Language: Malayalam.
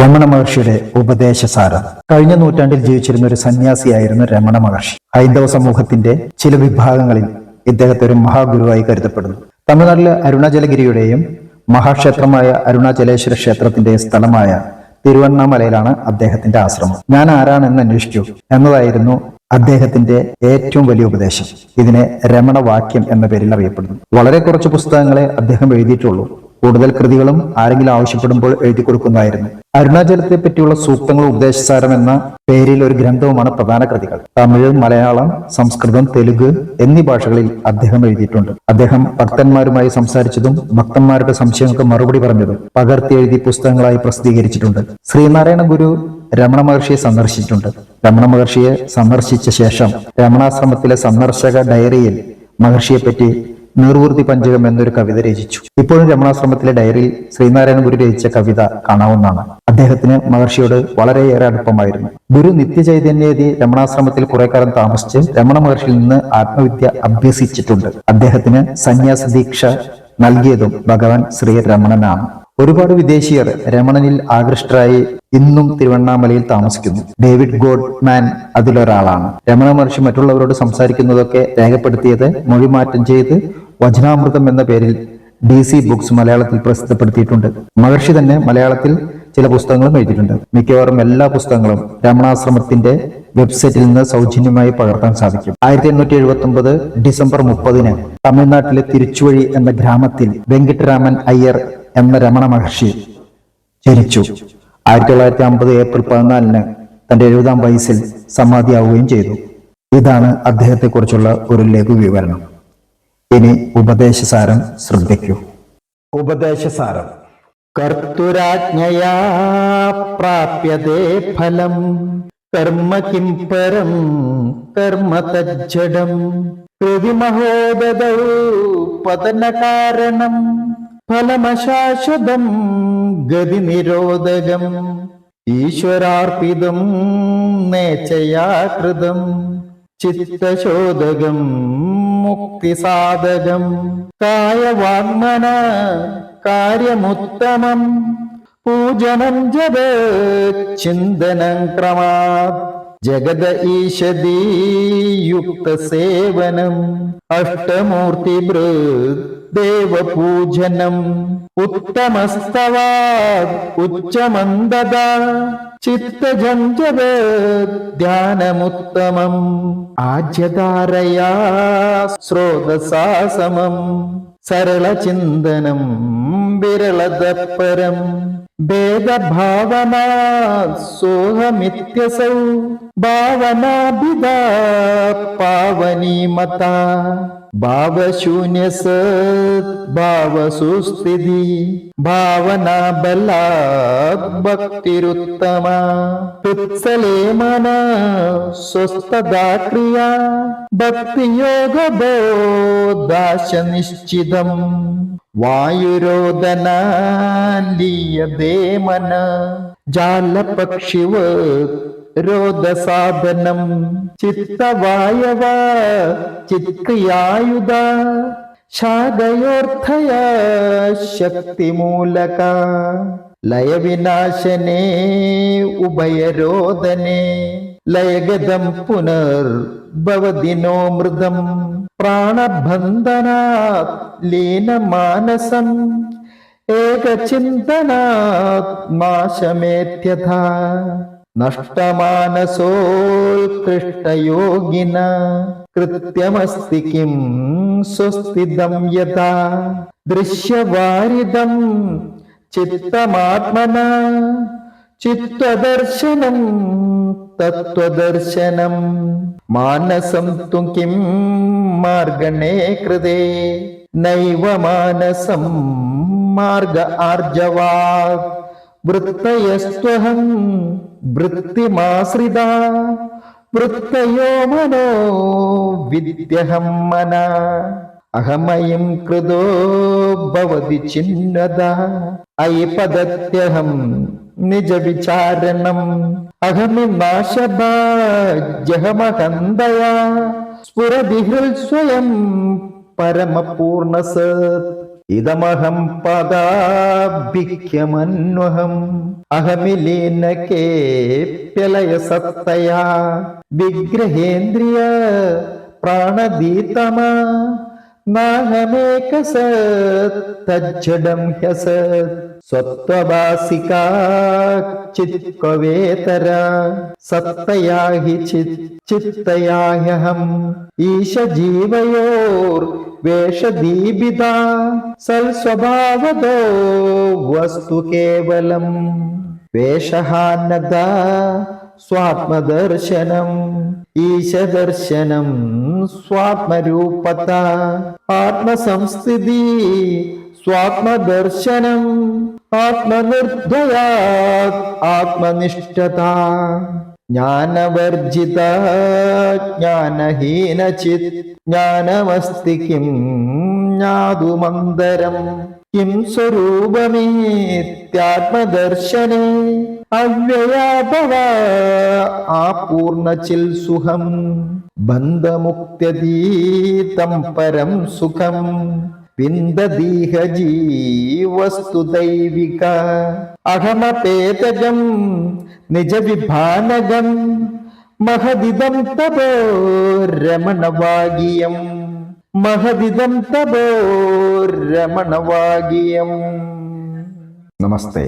രമണ മഹർഷിയുടെ ഉപദേശസാരം. കഴിഞ്ഞ നൂറ്റാണ്ടിൽ ജീവിച്ചിരുന്ന ഒരു സന്യാസിയായിരുന്നു രമണ മഹർഷി ഹൈന്ദവ സമൂഹത്തിന്റെ ചില വിഭാഗങ്ങളിൽ ഇദ്ദേഹത്തെ ഒരു മഹാഗുരുവായി കരുതപ്പെടുന്നു. തമിഴ്നാട്ടിലെ അരുണാചലഗിരിയുടെയും മഹാക്ഷേത്രമായ അരുണാചലേശ്വര ക്ഷേത്രത്തിന്റെ സ്ഥലമായ തിരുവണ്ണാമലയിലാണ് അദ്ദേഹത്തിന്റെ ആശ്രമം. ഞാൻ ആരാണെന്ന് അന്വേഷിച്ചു എന്നതായിരുന്നു അദ്ദേഹത്തിന്റെ ഏറ്റവും വലിയ ഉപദേശം. ഇതിനെ രമണ വാക്യം എന്ന പേരിൽ അറിയപ്പെടുന്നു. വളരെ കുറച്ച് പുസ്തകങ്ങളെ അദ്ദേഹം എഴുതിയിട്ടുള്ളൂ. കൂടുതൽ കൃതികളും ആരെങ്കിലും ആവശ്യപ്പെടുമ്പോൾ എഴുതി കൊടുക്കുന്നതായിരുന്നു. അരുണാചലത്തെ പറ്റിയുള്ള സൂക്തങ്ങൾ ഉപദേശസാരം എന്ന പേരിൽ ഒരു ഗ്രന്ഥവുമാണ് പ്രധാന കൃതികൾ. തമിഴ് മലയാളം സംസ്കൃതം തെലുങ്ക് എന്നീ ഭാഷകളിൽ അദ്ദേഹം എഴുതിയിട്ടുണ്ട്. അദ്ദേഹം ഭക്തന്മാരുമായി സംസാരിച്ചതും ഭക്തന്മാരുടെ സംശയങ്ങൾക്ക് മറുപടി പറഞ്ഞതും പകർത്തി എഴുതി പുസ്തകങ്ങളായി പ്രസിദ്ധീകരിച്ചിട്ടുണ്ട്. ശ്രീനാരായണ ഗുരു രമണ മഹർഷിയെ സന്ദർശിച്ചിട്ടുണ്ട്. രമണ മഹർഷിയെ സന്ദർശിച്ച ശേഷം രമണാശ്രമത്തിലെ സന്ദർശക ഡയറിയിൽ മഹർഷിയെപ്പറ്റി നിർവൃത്തി പഞ്ചകം എന്നൊരു കവിത രചിച്ചു. ഇപ്പോഴും രമണാശ്രമത്തിലെ ഡയറിയിൽ ശ്രീനാരായണ ഗുരു രചിച്ച കവിത കാണാവുന്നതാണ്. അദ്ദേഹത്തിന് മഹർഷിയോട് വളരെയേറെ അടുപ്പമായിരുന്നു. ഗുരു നിത്യചൈതന്യതി രമണാശ്രമത്തിൽ കുറെ കാലം താമസിച്ച് രമണ മഹർഷിയിൽ നിന്ന് ആത്മവിദ്യ അഭ്യസിച്ചിട്ടുണ്ട്. അദ്ദേഹത്തിന് സന്യാസ ദീക്ഷ നൽകിയതും ഭഗവാൻ ശ്രീ രമണനാണ്. ഒരുപാട് വിദേശീയർ രമണനിൽ ആകൃഷ്ടരായി ഇന്നും തിരുവണ്ണാമലയിൽ താമസിക്കുന്നു. ഡേവിഡ് ഗോഡ്മാൻ അതിലൊരാളാണ്. രമണ മഹർഷി മറ്റുള്ളവരോട് സംസാരിക്കുന്നതൊക്കെ രേഖപ്പെടുത്തിയത് മൊഴിമാറ്റം ചെയ്ത് വചനാമൃതം എന്ന പേരിൽ ഡി സി ബുക്സ് മലയാളത്തിൽ പ്രസിദ്ധപ്പെടുത്തിയിട്ടുണ്ട്. മഹർഷി തന്നെ മലയാളത്തിൽ ചില പുസ്തകങ്ങളും എഴുതിയിട്ടുണ്ട്. മിക്കവാറും എല്ലാ പുസ്തകങ്ങളും രമണാശ്രമത്തിന്റെ വെബ്സൈറ്റിൽ നിന്ന് സൗജന്യമായി പകർത്താൻ സാധിക്കും. ആയിരത്തി എണ്ണൂറ്റി എഴുപത്തി ഒമ്പത് ഡിസംബർ മുപ്പതിന് തമിഴ്നാട്ടിലെ തിരുച്ചുവഴി എന്ന ഗ്രാമത്തിൽ വെങ്കിട്ടരാമൻ അയ്യർ എന്ന രമണ മഹർഷി ജനിച്ചു. ആയിരത്തി തൊള്ളായിരത്തി അമ്പത് ഏപ്രിൽ പതിനാലിന് തന്റെ എഴുപതാം വയസ്സിൽ സമാധിയാവുകയും ചെയ്തു. ഇതാണ് അദ്ദേഹത്തെക്കുറിച്ചുള്ള ഒരു ലഘു വിവരണം ഇനി ഉപദേശസാരം ശ്രദ്ധിക്കൂ. ഉപദേശസാരം. കർത്തുരാജ്ഞയാ പ്രാപ്യതേ ഫലം. കർമ്മ കിം പരം കർമ്മ തജ്ജടം. പ്രതിമഹോദതൗ പതന കാരണം ഫലമശാശ്വതം ഗതി നിരോധകം ഈശ്വരാർപ്പിതം നേച്ചയാകൃതം. ചിത്തശോധകം മുക്തിസാധകം. കായവാങ്മന കാര്യമുത്തമം. പൂജനം ജപ ചിന്തനം ക്രമാത്. ജഗത ഈശദീയുക്ത സേവനം അഷ്ടമൂർത്തി ദേവപൂജനം. ഉത്തമസ്തവാത് ഉച്ചമന്ദത ചിത്തജം ജപ ധ്യാനമുത്തമം. ആജ്യധാരയാ സ്രോതസാ സമം. സരളചിന്തനം വിരളതപരം ഭേദഭാവന സോഹമിത്യസൗ ഭാവനാഭിത പാവനീമത ഭാവശൂന്യ ഭാവസുസ്ഥിതി ഭാവനാ ബലാത് ഭക്തിരുത്തമ. പിത്സലേ മന സ്വസ്ഥതാ ക്രിയ. ഭക്തിയോഗ ബോധാശ നിശ്ചിതം വായുരോദനാലീയതേ മന ജാലപക്ഷിവ രോദസാധനം ചിത്തവായവ ചിത്ക്രിയായുധ ശാഖയോർത്ഥയ ശക്തിമൂലക ലയവിനാശനേ ഉഭയരോദനേ ലയഗതം പുനർഭവതിനോ മൃതം പ്രാണബന്ധനാത് ലീനമാനസം ഏകചിന്തനാത്മാശമേത്യഥ നഷ്ടമാനസോത്കൃഷ്ടയോഗിന കൃത്യമസ്തി കിം സ്വസ്ഥിതം യഥാ. ദൃശ്യവാരിതം ചിത്തമാത്മന ചിത്വദർശനം തത്വദർശനം. മാനസം തു കിം മാർഗണേ കൃതേ. നൈവ മാനസം മാർഗ ആർജവാ. വൃത്തയസ്ത്വഹം വൃത്തിമാശ്രിത. വൃത്തയോ മനോ വിദ്യഹം മന. അഹമയം കൃതോ ചിന്നത. അയി പദത്യഹം നിജ വിചാരണം അഹമി നാശഭാജഹമഹന്തയാ സ്ഫുരതിഹൃൽ സ്വയം പരമപൂർണ സത് ഇതമഹം പദാഭിക്യമന്വഹം. അഹമിലീന കേപ്യലയ സത്തയാ വിഗ്രഹേന്ദ്രിയ പ്രാണദീതമ. നാഹമേക സജ്ജഡം ഹ്യസത്. ചിത്കവേതര സത്തയാ ഹി ചിത് ചിത്തയാഹ്യഹം. ഈശ ജീവയോർ വേഷദീപിത. സൽസ്വഭാവതോ വസ്തു കേവലം. വേഷഹാനത സ്വാത്മദർശനം ഈശദർശനം സ്വാത്മരൂപത ആത്മസംസ്ഥിതി സ്വാത്മദർശനം ആത്മനിർഭയ ആത്മനിഷ്ഠത ജ്ഞാനവർജിത ജ്ഞാനഹീനചിത് ജ്ഞാനമസ്തി ജ്ഞാതുമന്തരം കിം സ്വരൂപമേത്യാത്മദർശനേ അവ്യയാഭവ ആപൂർണചിൽ സുഖം ബന്ധമുക്തീതം പരം സുഖം. വിന്ദദീഹ ജീവസ്തു ദൈവിക അഹമപേതജം നിജവിഭാനകം. മഹദിദം തപോ രമണവാഗിയം മഹദിദം തപോ രമണവാഗ്യം നമസ്തേ.